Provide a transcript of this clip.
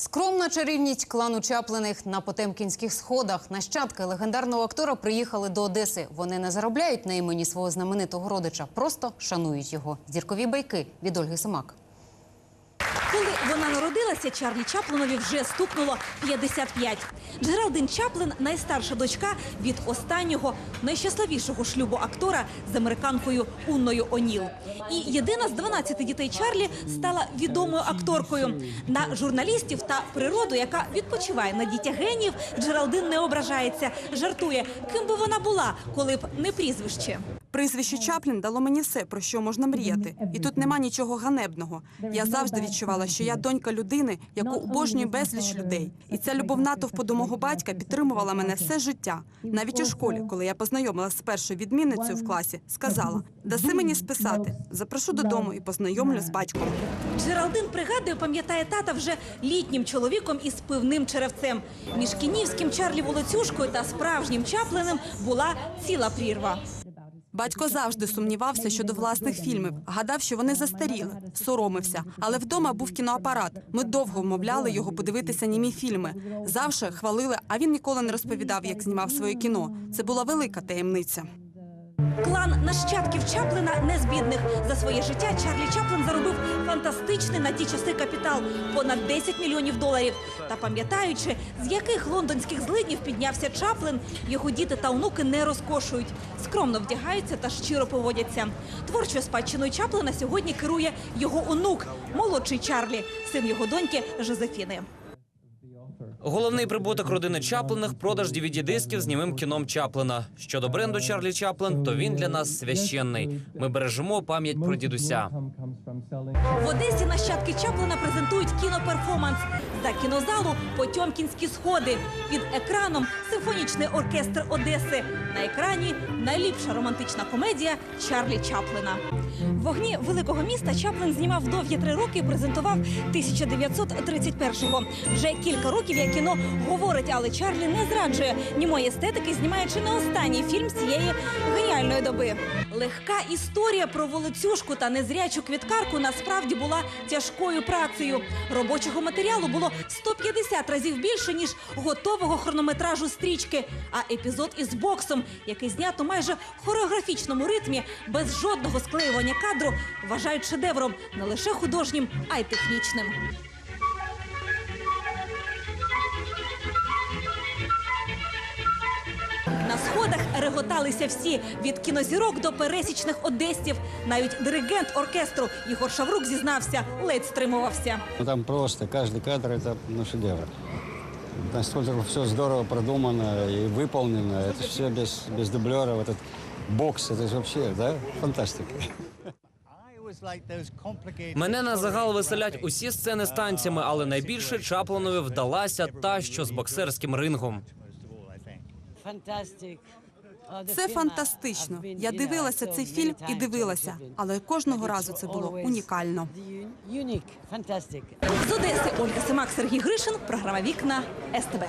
Скромна чарівність клану Чаплиних на Потемкінських сходах. Нащадки легендарного актора приїхали до Одеси. Вони не заробляють на імені свого знаменитого родича, просто шанують його. Зіркові байки від Ольги Семак. Коли вона народилася, Чарлі Чаплинові вже стукнуло 55. Джералдин Чаплин – найстарша дочка від останнього, найщасливішого шлюбу актора з американкою Унною О'Ніл. І єдина з 12 дітей Чарлі стала відомою акторкою. На журналістів та природу, яка відпочиває на дітях генів, Джералдин не ображається, жартує, ким би вона була, коли б не прізвище. Прізвище Чаплін дало мені все, про що можна мріяти. І тут нема нічого ганебного. Я завжди відчувала, що я донька людини, яку обожнює безліч людей. І ця любов натовпу до мого батька підтримувала мене все життя. Навіть у школі, коли я познайомилася з першою відмінницею в класі, сказала: даси мені списати, запрошу додому і познайомлю з батьком. Джералдин пригадує, пам'ятає тата вже літнім чоловіком із пивним черевцем. Між кінівським Чарлі Волоцюжкою та справжнім Чаплиним була ціла прірва. Батько завжди сумнівався щодо власних фільмів, гадав, що вони застаріли, соромився. Але вдома був кіноапарат. Ми довго вмовляли його подивитися німі фільми. Завжди хвалили, а він ніколи не розповідав, як знімав своє кіно. Це була велика таємниця. Клан нащадків Чаплина не з бідних. За своє життя Чарлі Чаплин заробив фантастичний на ті часи капітал понад 10 мільйонів доларів. Та пам'ятаючи, з яких лондонських злиднів піднявся Чаплин, його діти та онуки не розкошують, скромно вдягаються та щиро поводяться. Творчою спадщиною Чаплина сьогодні керує його онук, молодший Чарлі, син його доньки Жозефіни. Головний прибуток родини Чаплиних – продаж DVD-дисків з німим кіном Чаплина. Щодо бренду Чарлі Чаплин, то він для нас священний. Ми бережемо пам'ять про дідуся. В Одесі нащадки Чаплина презентують кіноперформанс. За кінозалу Потьомкінські сходи. Під екраном симфонічний оркестр Одеси. На екрані найліпша романтична комедія Чарлі Чаплина. Вогні великого міста Чаплин знімав довгі три роки і презентував 1931-го. Вже кілька років як кіно говорить, але Чарлі не зраджує німої естетики, знімаючи не останній фільм цієї геніальної доби. Легка історія про волоцюжку та незрячу квіткарку насправді була тяжкою працею. Робочого матеріалу було 150 разів більше ніж готового хронометражу стрічки. А епізод із боксом, який знято майже в хореографічному ритмі, без жодного склеювання кадру, вважають шедевром не лише художнім, а й технічним. На сходах реготалися всі від кінозірок до пересічних одесців. Навіть диригент оркестру Ігор Шаврук зізнався, ледь стримувався. Ну, там просто каждый кадр это ну, шедевр. Настолько все здорово продумано и выполнено. Это все без, без дублеров. Этот бокс, это же вообще, да, фантастика. Мене на загал веселять усі сцени з танцями, але найбільше Чаплинові вдалася та, що з боксерським рингом. Це фантастично. Я дивилася цей фільм і дивилася, але кожного разу це було унікально. З Одеси Ольга Семак, Сергій Гришин, програма Вікна СТБ.